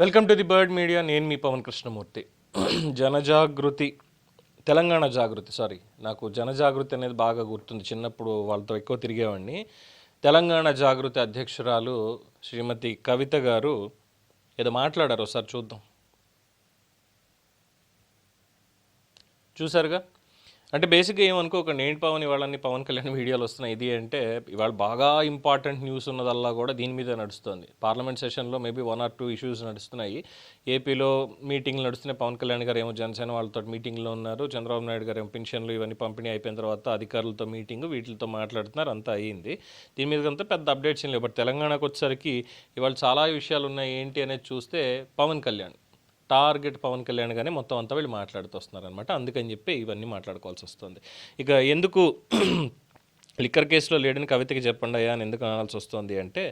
Welcome to the Bird Media. నేను మీ Pavan Krishnamurthy. Janajagruthi Telangana Jagruthi sorry నాకు జనజాగృతి అనేది బాగా గుర్తుంది. చిన్నప్పుడు వాళ్ళతో ఎక్కువ తిరిగేవాడిని. తెలంగాణ జాగృతి అధ్యక్షురాలు శ్రీమతి కవిత గారు ఏదో మాట్లాడారు ఒకసారి చూద్దాం. చూసారుగా అంటే బేసిక్గా ఏమనుకోకండి ఏంటి పవన్ ఇవాళని పవన్ కళ్యాణ్ వీడియోలు వస్తున్నాయి. ఇది అంటే ఇవాళ బాగా ఇంపార్టెంట్ న్యూస్ ఉన్నదల్లా కూడా దీని మీద నడుస్తుంది. పార్లమెంట్ సెషన్లో maybe one or two issues నడుస్తున్నాయి. ఏపీలో మీటింగ్లు నడుస్తున్నాయి. పవన్ కళ్యాణ్ గారు ఏమో జనసేన వాళ్ళతో మీటింగ్లో ఉన్నారు. చంద్రబాబు నాయుడు గారు ఏమో పెన్షన్లు ఇవన్నీ పంపిణీ అయిపోయిన తర్వాత అధికారులతో మీటింగ్ వీటితో మాట్లాడుతున్నారు. అంతా అయ్యింది దీని మీద అంతా పెద్ద అప్డేట్స్ ఏం లేవు. బట్ తెలంగాణకు వచ్చేసరికి ఇవాళ చాలా విషయాలు ఉన్నాయి ఏంటి అనేది చూస్తే పవన్ కళ్యాణ్. టార్గెట్ పవన్ కళ్యాణ్ గానే మొత్తం అంతా వీళ్ళు మాట్లాడుతూ వస్తున్నారనమాట అందుకని చెప్పి ఇవన్నీ మాట్లాడుకోవాల్సి వస్తుంది. ఇక ఎందుకు లిక్కర్ కేసులో లేడని కవితకి చెప్పండి అయ్యా అని ఎందుకు అనాల్సి వస్తుంది అంటే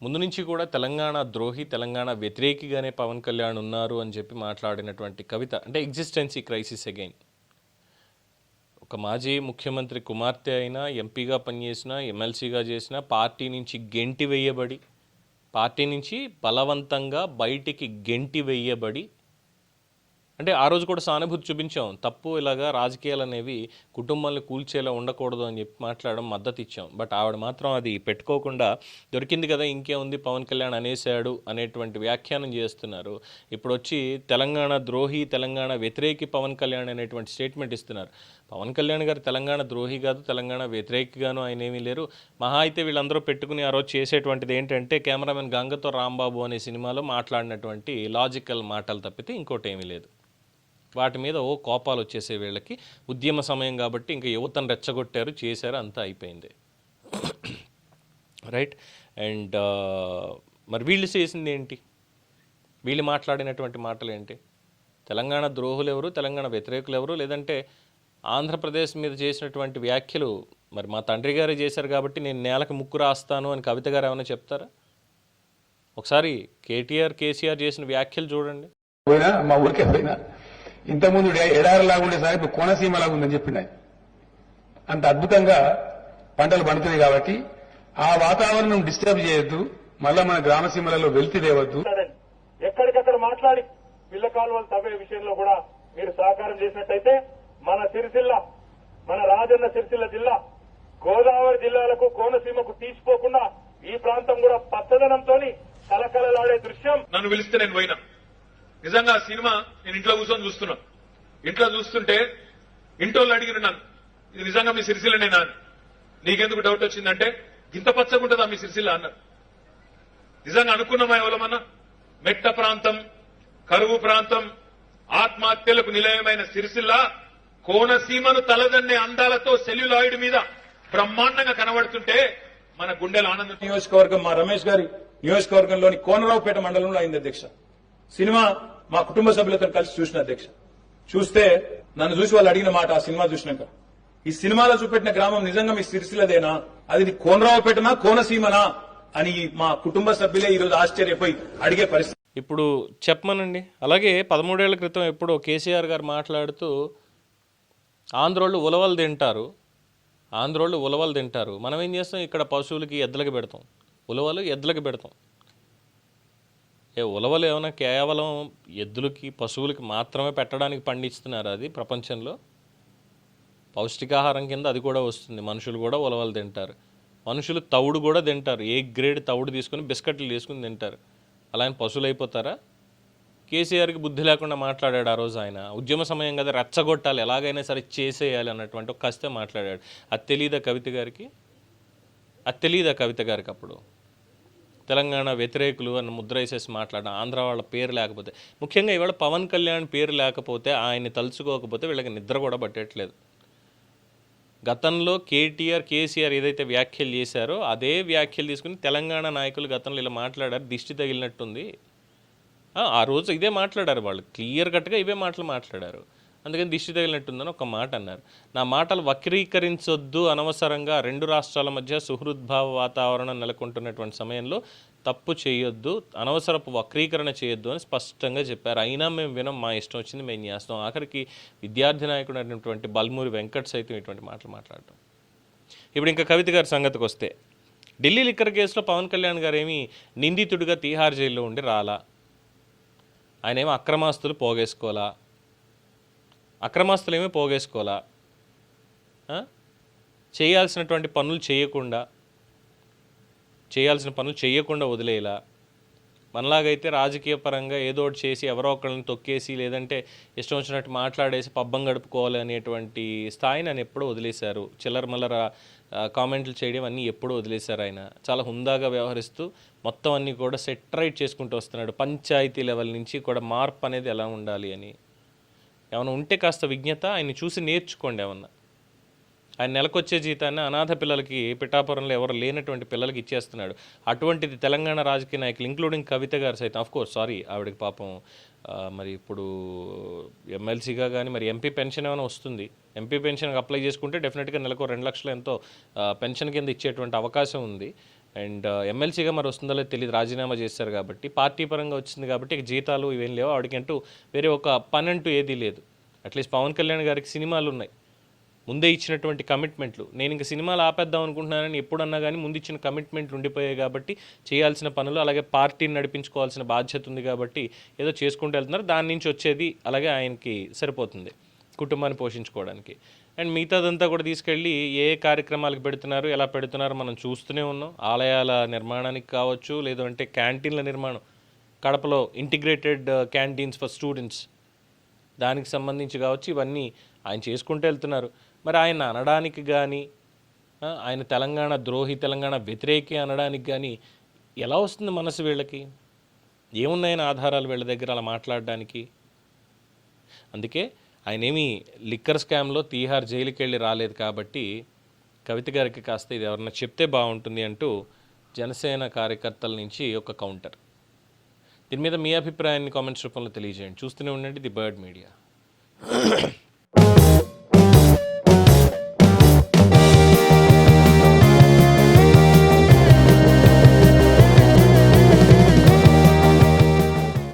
ముందు నుంచి కూడా తెలంగాణ ద్రోహి తెలంగాణ వ్యతిరేకిగానే పవన్ కళ్యాణ్ ఉన్నారు అని చెప్పి మాట్లాడినటువంటి కవిత అంటే ఎగ్జిస్టెన్సీ క్రైసిస్ అగైన్ ఒక మాజీ ముఖ్యమంత్రి కుమార్తె అయినా ఎంపీగా పనిచేసిన ఎమ్మెల్సీగా చేసిన పార్టీ నుంచి గెంటి వేయబడి పార్టీ నుంచి బలవంతంగా బయటికి గెంటి వేయబడి అంటే ఆ రోజు కూడా సానుభూతి చూపించాం. తప్పు ఇలాగా రాజకీయాలు అనేవి కుటుంబాలను కూల్చేలా ఉండకూడదు అని చెప్పి మాట్లాడడం మద్దతు ఇచ్చాం. బట్ ఆవిడ మాత్రం అది పెట్టుకోకుండా దొరికింది కదా ఇంకేముంది పవన్ కళ్యాణ్ అనేసాడు అనేటువంటి వ్యాఖ్యానం చేస్తున్నారు. ఇప్పుడు వచ్చి తెలంగాణ ద్రోహి తెలంగాణ వ్యతిరేకి పవన్ కళ్యాణ్ అనేటువంటి స్టేట్మెంట్ ఇస్తున్నారు. పవన్ కళ్యాణ్ గారు తెలంగాణ ద్రోహి కాదు తెలంగాణ వ్యతిరేకిగాను ఆయన ఏమీ లేరు. మహా అయితే వీళ్ళందరూ పెట్టుకుని ఆ రోజు చేసేటువంటిది ఏంటంటే కెమెరామెన్ గంగతో రాంబాబు అనే సినిమాలో మాట్లాడినటువంటి లాజికల్ మాటలు తప్పితే ఇంకోటి ఏమీ లేదు. వాటి మీద ఓ కోపాలు వచ్చేసే వీళ్ళకి ఉద్యమ సమయం కాబట్టి ఇంకా యువతను రెచ్చగొట్టారు చేశారు అంతా అయిపోయింది. రైట్ అండ్ uh, మరి వీళ్ళు చేసింది ఏంటి? వీళ్ళు మాట్లాడినటువంటి మాటలు ఏంటి? తెలంగాణ ద్రోహులు ఎవరు? తెలంగాణ వ్యతిరేకులు ఎవరు? లేదంటే ఆంధ్రప్రదేశ్ మీద చేసినటువంటి వ్యాఖ్యలు మరి మా తండ్రి గారే చేశారు కాబట్టి నేను నేలకు ముక్కు రాస్తాను అని కవిత గారు ఏమైనా చెప్తారా? ఒకసారి కేటీఆర్ కేసీఆర్ చేసిన వ్యాఖ్యలు చూడండి. పోయినా మా ఊరికే పోయినా. ఇంతకుముందు ఎడారిలాగా ఉండేసరికి ఇప్పుడు కోనసీమలాగా ఉందని చెప్పిండు ఆయన అంత అద్భుతంగా పంటలు పండుతున్నాయి కాబట్టి ఆ వాతావరణం డిస్టర్బ్ చేయొద్దు. మళ్ళా మన గ్రామసీమలలో వెళ్తి తేవద్దు. ఎక్కడికక్కడ మాట్లాడి పిల్ల కాలువలు తవ్వే విషయంలో కూడా మీరు సహకారం చేసినట్టయితే మన సిరిసిల్ల మన రాజన్న సిరిసిల్ల జిల్లా గోదావరి జిల్లాలకు కోనసీమకు తీసిపోకుండా ఈ ప్రాంతం కూడా పచ్చదనంతో కలకలలాడే దృశ్యం. నన్ను పిలిస్తే నేను పోయినా. నిజంగా ఆ సినిమా నేను ఇంట్లో కూర్చొని చూస్తున్నా. ఇంట్లో చూస్తుంటే ఇంటోళ్ళు అడిగిన నన్ను ఇది నిజంగా మీ సిరిసిల్లనేనా అని. నీకెందుకు డౌట్ వచ్చిందంటే ఇంత పచ్చగుంటుందా మీ సిరిసిల్ల అన్నారు. నిజంగా అనుకున్నామా ఎవరమన్నా? మెట్ట ప్రాంతం కరువు ప్రాంతం ఆత్మహత్యలకు నిలయమైన సిరిసిల్ల కోనసీమను తలదన్నే అందాలతో సెల్యులాయిడ్ మీద బ్రహ్మాండంగా కనబడుతుంటే మన గుండెల ఆనందం నియోజకవర్గం మా రమేష్ గారి నియోజకవర్గంలోని కోనరావుపేట మండలంలో అయింది అధ్యక్ష. సినిమా మా కుటుంబ సభ్యులతో కలిసి చూసిన అధ్యక్ష. చూస్తే నన్ను చూసి వాళ్ళు అడిగిన మాట ఆ సినిమా చూసినాక. ఈ సినిమాలో చూపెట్టిన గ్రామం నిజంగా మీ సిరిసిల్లదేనా? అది కోనరావుపేటనా కోనసీమనా? అని మా కుటుంబ సభ్యులే ఈరోజు ఆశ్చర్యపోయి అడిగే పరిస్థితి. ఇప్పుడు చెప్పమనండి. అలాగే పదమూడేళ్ళ క్రితం ఎప్పుడో కేసీఆర్ గారు మాట్లాడుతూ ఆంధ్రోళ్ళు ఉలవలు తింటారు. ఆంధ్రోళ్ళు ఉలవలు తింటారు. మనం ఏం చేస్తాం? ఇక్కడ పశువులకి ఎద్దులకి పెడతాం. ఉలవలు ఎద్దులకి పెడతాం. ఏ ఉలవలు ఏమైనా కేవలం ఎద్దులకి పశువులకి మాత్రమే పెట్టడానికి పండిస్తున్నారు అది ప్రపంచంలో? పౌష్టికాహారం కింద అది కూడా వస్తుంది. మనుషులు కూడా ఉలవలు తింటారు. మనుషులు తవుడు కూడా తింటారు. ఏ గ్రేడ్ తవుడు తీసుకొని బిస్కెట్లు తీసుకుని తింటారు. అలా పశువులు అయిపోతారా? కేసీఆర్కి బుద్ధి లేకుండా మాట్లాడాడు ఆ రోజు ఆయన. ఉద్యమ సమయం కదా రెచ్చగొట్టాలి ఎలాగైనా సరే చేసేయాలి అన్నటువంటి ఒక కస్తే మాట్లాడాడు. అది తెలియదా కవిత గారికి? అది తెలియదా కవిత గారికి అప్పుడు? తెలంగాణ వ్యతిరేకులు అన్న ముద్ర వేసేసి మాట్లాడడం ఆంధ్ర వాళ్ళ పేరు లేకపోతే ముఖ్యంగా ఇవాళ పవన్ కళ్యాణ్ పేరు లేకపోతే ఆయన్ని తలుచుకోకపోతే వీళ్ళకి నిద్ర కూడా పట్టట్లేదు. గతంలో కేటీఆర్ కేసీఆర్ ఏదైతే వ్యాఖ్యలు చేశారో అదే వ్యాఖ్యలు తీసుకుని తెలంగాణ నాయకులు గతంలో ఇలా మాట్లాడారు దిష్టి తగిలినట్టుంది. ఆ, రోజు ఇదే మాట్లాడారు వాళ్ళు. క్లియర్ కట్గా ఇవే మాటలు మాట్లాడారు. అందుకని దిష్టి తగిలినట్టుందని ఒక మాట అన్నారు. నా మాటలు వక్రీకరించొద్దు అనవసరంగా. రెండు రాష్ట్రాల మధ్య సుహృద్భావ వాతావరణం నెలకొంటున్నటువంటి సమయంలో తప్పు చేయొద్దు అనవసరపు వక్రీకరణ చేయొద్దు అని స్పష్టంగా చెప్పారు. అయినా మేము వినం మా ఇష్టం వచ్చింది మేము చేస్తాం. ఆఖరికి విద్యార్థి నాయకుడు అయినటువంటి బల్మూరి వెంకట్ సైతం ఇటువంటి మాటలు మాట్లాడటం. ఇప్పుడు ఇంకా కవిత గారి సంగతికి వస్తే ఢిల్లీ లిక్కర్ కేసులో పవన్ కళ్యాణ్ గారు ఏమి నిందితుడిగా తీహార్ జైల్లో ఉండి రాలా? ఆయన ఏమో అక్రమాస్తులు పోగేసుకోవాలా అక్రమాస్తులు ఏమీ పోగేసుకోవాలా చేయాల్సినటువంటి పనులు చేయకుండా చేయాల్సిన పనులు చేయకుండా వదిలేలా? మనలాగైతే రాజకీయ పరంగా ఏదో ఒకటి చేసి ఎవరో ఒకళ్ళని తొక్కేసి లేదంటే ఇష్టం వచ్చినట్టు మాట్లాడేసి పబ్బం గడుపుకోవాలి అనేటువంటి స్థాయిని ఆయన ఎప్పుడూ వదిలేశారు. చిల్లర మల్లర కామెంట్లు చేయడం అన్నీ ఎప్పుడూ వదిలేశారు ఆయన. చాలా హుందాగా వ్యవహరిస్తూ మొత్తం అన్నీ కూడా సెట్రైట్ చేసుకుంటూ వస్తున్నాడు. పంచాయతీ లెవెల్ నుంచి కూడా మార్పు అనేది ఎలా ఉండాలి అని. ఏమైనా ఉంటే కాస్త విజ్ఞత ఆయన చూసి నేర్చుకోండి ఏమన్నా. ఆయన నెలకొచ్చే జీతాన్ని అనాథ పిల్లలకి పిఠాపురంలో ఎవరు లేనటువంటి పిల్లలకి ఇచ్చేస్తున్నాడు. అటువంటిది తెలంగాణ రాజకీయ నాయకులు ఇంక్లూడింగ్ కవిత గారు సైతం ఆఫ్కోర్స్ సారీ ఆవిడకి పాపం మరి ఇప్పుడు ఎమ్మెల్సీగా కానీ మరి ఎంపీ పెన్షన్ ఏమైనా వస్తుంది. ఎంపీ పెన్షన్కి అప్లై చేసుకుంటే డెఫినెట్గా నెలకు రెండు లక్షలు ఎంతో పెన్షన్ కింద ఇచ్చేటువంటి అవకాశం ఉంది. అండ్ ఎమ్మెల్సీగా మరి వస్తుందో లేదో తెలియదు రాజీనామా చేశారు కాబట్టి పార్టీ పరంగా వచ్చింది కాబట్టి ఇక జీతాలు ఇవేం లేవు. ఆవిడకంటూ వేరే ఒక పని అంటూ ఏదీ లేదు. అట్లీస్ట్ పవన్ కళ్యాణ్ గారికి సినిమాలు ఉన్నాయి. ముందే ఇచ్చినటువంటి కమిట్మెంట్లు నేను ఇంక సినిమాలు ఆపేద్దాం అనుకుంటున్నానని ఎప్పుడన్నా కానీ ముందు ఇచ్చిన కమిట్మెంట్లు ఉండిపోయాయి కాబట్టి చేయాల్సిన పనులు అలాగే పార్టీని నడిపించుకోవాల్సిన బాధ్యత ఉంది కాబట్టి ఏదో చేసుకుంటూ వెళ్తున్నారు. దాని నుంచి వచ్చేది అలాగే ఆయనకి సరిపోతుంది కుటుంబాన్ని పోషించుకోవడానికి. అండ్ మిగతాదంతా కూడా తీసుకెళ్ళి ఏ కార్యక్రమాలకు పెడుతున్నారు ఎలా పెడుతున్నారు మనం చూస్తూనే ఉన్నాం. ఆలయాల నిర్మాణానికి కావచ్చు లేదంటే క్యాంటీన్ల నిర్మాణం. కడపలో ఇంటిగ్రేటెడ్ క్యాంటీన్స్ ఫర్ స్టూడెంట్స్ దానికి సంబంధించి కావచ్చు ఇవన్నీ ఆయన చేసుకుంటూ వెళ్తున్నారు. మరి ఆయన అనడానికి కానీ ఆయన తెలంగాణ ద్రోహి తెలంగాణ వ్యతిరేకి అనడానికి కానీ ఎలా వస్తుంది మనసు వీళ్ళకి? ఏమున్నాయని ఆధారాలు వీళ్ళ దగ్గర అలా మాట్లాడడానికి? అందుకే ఆయన ఏమి లిక్కర్ స్కామ్లో తీహార్ జైలుకి వెళ్ళి రాలేదు కాబట్టి కవిత గారికి కాస్త ఇది ఎవరన్నా చెప్తే బాగుంటుంది అంటూ జనసేన కార్యకర్తల నుంచి ఒక కౌంటర్. దీని మీద మీ అభిప్రాయాన్ని కామెంట్స్ రూపంలో తెలియజేయండి. చూస్తూనే ఉండండి ది బర్డ్ మీడియా.